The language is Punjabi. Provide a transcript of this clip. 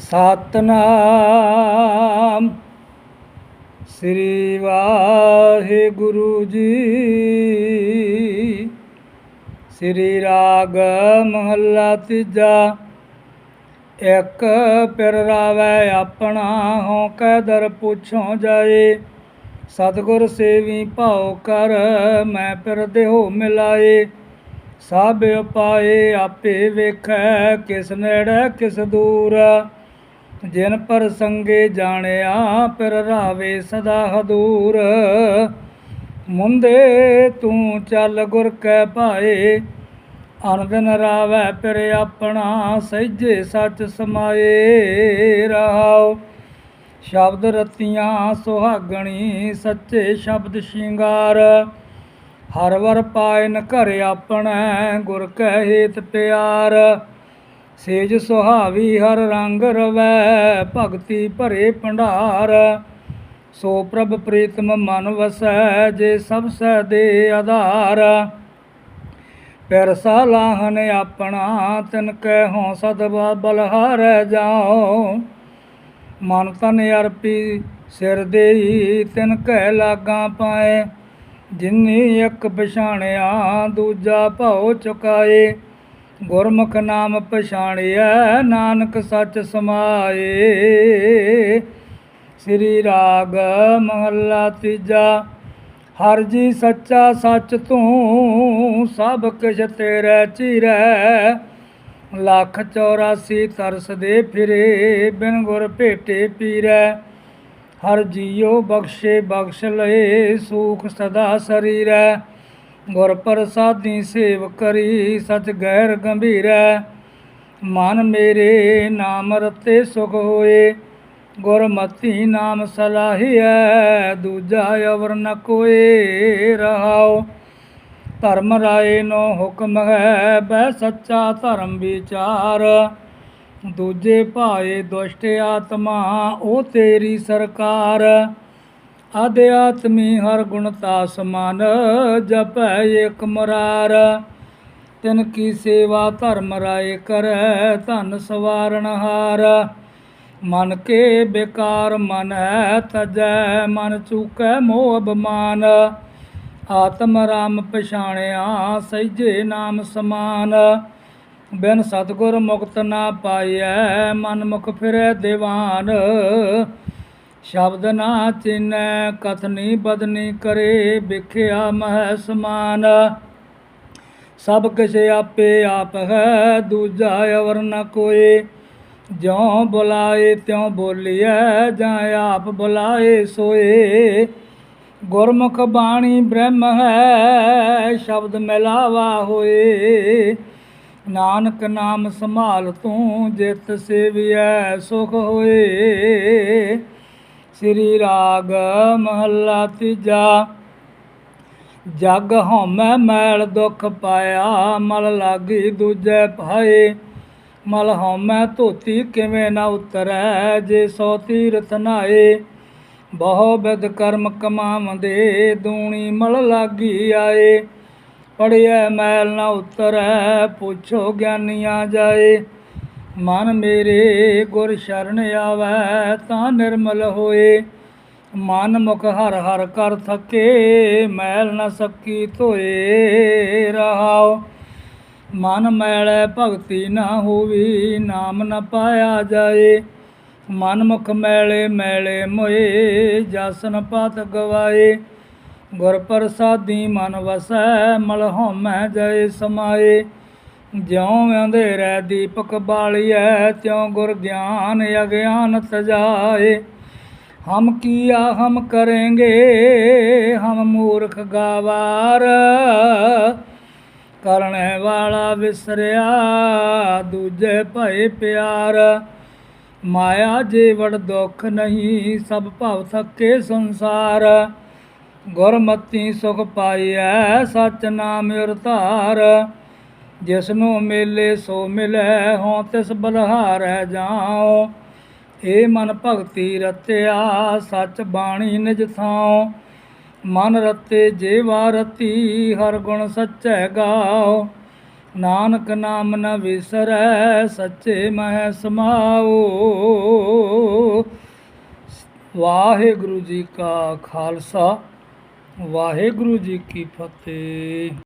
ਸਤਨਾਮ। ਸ੍ਰੀ ਵਾਹਿਗੁਰੂ ਜੀ, ਸ੍ਰੀ ਰਾਗ ਮਹੱਲਾ ਤੀਜਾ। ਇੱਕ ਪਿਰ ਰਾਵੈ ਆਪਣਾ ਹਉ ਕੈ ਦਰ ਪੁੱਛੋ ਜਾਏ। ਸਤਿਗੁਰ ਸੇਵੀ ਭਾਉ ਕਰ ਮੈਂ ਪਿਰ ਦੇਹੋ ਮਿਲਾਏ। ਸਭ ਉਪਾਏ ਆਪੇ ਵੇਖੈ ਕਿਸ ਨੇੜੇ ਕਿਸ ਦੂਰ। ਜਿਨ ਪਰ ਸੰਗੇ ਜਾਣਿਆ ਪਰ ਰਾਵੇ ਸਦਾ ਹਦੂਰ। ਮੁੰਦੇ, ਤੂੰ ਚੱਲ ਗੁਰ ਕੈ ਭਾਏ ਅਨੰਦਨ ਰਾਵੈ ਪਿਰ ਆਪਣਾ ਸਹਿਜੇ ਸੱਚ ਸਮਾਏ। ਰਹਾਉ ਸ਼ਬਦ ਰਤੀਆਂ ਸੁਹਾਗਣੀ, ਸੱਚੇ ਸ਼ਬਦ ਸ਼ਿੰਗਾਰ। ਹਰ ਵਰ ਪਾਇਨ ਘਰ ਆਪਣੈ, ਗੁਰ ਕੈ ਹੇਤ ਪਿਆਰ। ਸੇਜ ਸੁਹਾਵੀ ਹਰ ਰੰਗ ਰਵੈ, ਭਗਤੀ ਭਰੇ ਭੰਡਾਰ। ਸੋ ਪ੍ਰਭ ਪ੍ਰੀਤਮ ਮਨ ਵਸੈ, ਜੇ ਸਭ ਸੈ ਦੇ ਆਧਾਰ। ਪਿਰ ਸਾਲਾਹਨ ਆਪਣਾ, ਤਿਨ ਕੈ ਹਉ ਸਦ ਬਲਹਾਰੈ ਜਾਓ ਮਨ ਤਨ ਅਰਪੀ ਸਿਰ ਦੇਈ, ਤਿਨ ਕੈ ਲਾਗਾ ਪਾਏ। ਜਿਨੀ ਇੱਕ ਪਛਾਣਿਆ, ਦੂਜਾ ਭਉ ਚੁਕਾਏ। ਗੁਰਮੁਖ ਨਾਮ ਪਛਾਣਿਆ, ਨਾਨਕ ਸੱਚ ਸਮਾਏ। ਸ੍ਰੀ ਰਾਗ ਮਹੱਲਾ ਤੀਜਾ, ਹਰ ਜੀ ਸੱਚਾ ਸੱਚ ਤੂੰ, ਸਭ ਕਿਛ ਤੇਰੇ ਚਿਰੈ। ਲੱਖ 84 ਤਰਸ ਦੇ ਫਿਰੇ, ਬਿਨ ਗੁਰ ਭੇਟੇ ਪੀਰੈ। ਹਰ ਜੀਉ ਬਖਸ਼ੇ ਬਖਸ਼ ਲਏ, ਸੂਖ ਸਦਾ ਸਰੀਰੈ। ਗੁਰ ਪ੍ਰਸਾਦੀ ਸੇਵ ਕਰੀ, ਸਚ ਗਹਿਰ ਗੰਭੀਰੈ। ਮਨ ਮੇਰੇ ਨਾਮ ਰਤੇ ਸੁਖ ਹੋਏ, ਗੁਰਮਤੀ ਨਾਮ ਸਲਾਹੀਐ, ਦੂਜਾ ਅਵਰ ਨ ਕੋਏ ਰਹਾਉ। ਧਰਮ ਰਾਏ ਨੋ ਹੁਕਮ ਹੈ ਬੈ ਸੱਚਾ ਧਰਮ ਵਿਚਾਰ। ਦੂਜੇ ਭਾਏ ਦੁਸ਼ਟ ਆਤਮਾ, ਉਹ ਤੇਰੀ ਸਰਕਾਰ। ਆਦਿਆਤਮੀ ਹਰ ਗੁਣਤਾ ਸਮਾਨ ਜਪੈ ਏਕ ਮੁਰਾਰ। ਤਿਨ ਕੀ ਸੇਵਾ ਧਰਮ ਰਾਏ ਕਰੈ, ਧਨ ਸਵਾਰਨ ਹਾਰ। ਮਨ ਕੇ ਬੇਕਾਰ ਮਨ ਹੈ, ਤਜੈ ਮਨ ਚੂਕੈ ਮੋਹ ਅਭਮਾਨ। ਆਤਮ ਰਾਮ ਪਛਾਣਿਆ, ਸਹਿਜੇ ਨਾਮ ਸਮਾਨ। ਬਿਨ ਸਤਗੁਰ ਮੁਕਤ ਨਾ ਪਾਈਐ, ਮਨ ਮੁਖ ਫਿਰੈ ਦੀਵਾਨ। ਸ਼ਬਦ ਨਾ ਚਿਨੈ ਕਥਨੀ ਬਦਨੀ ਕਰੇ, ਵਿਖਿਆ ਮਹਿ ਸਮਾਨ ਸਭ ਕਿਛ ਆਪੇ ਆਪ ਹੈ, ਦੂਜਾ ਅਵਰ ਨ ਕੋਏ ਜਿਉ ਬੁਲਾਏ ਤਿਉ ਬੋਲੀਐ, ਜਾਂ ਆਪ ਬੁਲਾਏ ਸੋਏ। ਗੁਰਮੁਖ ਬਾਣੀ ਬ੍ਰਹਮ ਹੈ, ਸ਼ਬਦ ਮਿਲਾਵਾ ਹੋਏ। ਨਾਨਕ ਨਾਮ ਸੰਭਾਲ ਤੂੰ, ਜਿਤ ਸੇਵੀਐ, ਸੁਖ ਹੋਏ। ਸ੍ਰੀ ਰਾਗ ਮਹੱਲਾ ਤੀਜਾ। ਜਗ ਹਉਮੈ ਮੈਲ ਦੁਖ ਪਾਇਆ, ਮਲ ਲਾਗੀ ਦੂਜੇ ਭਾਏ। ਮਲ ਹਉਮੈ ਧੋਤੀ ਕਿਵੇਂ ਨਾ ਉਤਰੈ, ਜੇ ਸੋ ਤੀਰਥ ਨਾਏ। ਬਹੁ ਬਿਦ ਕਰਮ ਕਮਾਵੰਦੇ, ਦੂਣੀ ਮਲ ਲਾਗੀ ਆਏ। ਪੜਿਐ ਮੈਲ ਨਾ ਉਤਰੈ, ਪੁੱਛੋ ਗਿਆਨੀਆਂ ਜਾਏ। ਮਨ ਮੇਰੇ ਗੁਰ ਸ਼ਰਨ ਆਵੈ ਤਾਂ ਨਿਰਮਲ ਹੋਏ। ਮਨ ਮੁਖ ਹਰ ਹਰ ਕਰ ਥਕੇ, ਮੈਲ ਨ ਸਕੀ ਧੋਏ ਰਹਾਉ। ਮਨ ਮੈਲੈ ਭਗਤੀ ਨਾ ਹੋਵੀ, ਨਾਮ ਨ ਪਾਇਆ ਜਾਏ। ਮਨ ਮੁਖ ਮੈਲੇ ਮੈਲੇ ਮੋਏ ਜਸਨ ਪਤ ਗਵਾਏ। ਗੁਰ ਪ੍ਰਸਾਦੀ ਮਨ ਵਸੈ ਮਲ ਹਉਮੈ ਜੈ ਸਮਾਏ। ਜਿਉਂ ਅੰਧੇਰੇ ਦੀਪਕ ਬਾਲੀਐ, ਤਿਉ ਗੁਰ ਗਿਆਨ ਅਗਿਆਨ ਤਜਾਏ ਹਮ ਕੀਆ ਹਮ ਕਰੇਂਗੇ, ਹਮ ਮੂਰਖ ਗਾਵਾਰ। ਕਰਨੇ ਵਾਲਾ ਵਿਸਰਿਆ, ਦੂਜੇ ਭਏ ਪਿਆਰ। ਮਾਇਆ ਜੀਵੜ ਦੁੱਖ ਨਹੀਂ, ਸਭ ਭਵ ਥਕੇ ਸੰਸਾਰ। ਗੁਰਮਤੀ ਸੁਖ ਪਾਈਐ ਸਚ ਨਾਮ ਉਰਤਾਰ। ਜਿਸ ਨੂੰ ਮੇਲੇ ਸੋ ਮਿਲੈ ਹੋਂ ਤਿਸ ਬਲਹਾਰੈ ਜਾਉ। ਏ ਮਨ ਭਗਤੀ ਰਤਿਆ, ਸਚ ਬਾਣੀ ਨਿਜ ਥਾਉ। ਮਨ ਰਤੇ ਜੀਵਾ ਰਤੀ, ਹਰ ਗੁਣ ਸਚੈ ਗਾਓ ਨਾਨਕ ਨਾਮ ਨ ਵਿਸਰੈ, ਸੱਚੇ ਮਹਿ ਸਮਾਓ ਵਾਹਿਗੁਰੂ ਜੀ ਕਾ ਖਾਲਸਾ, ਵਾਹਿਗੁਰੂ ਜੀ ਕੀ ਫਤਿਹ।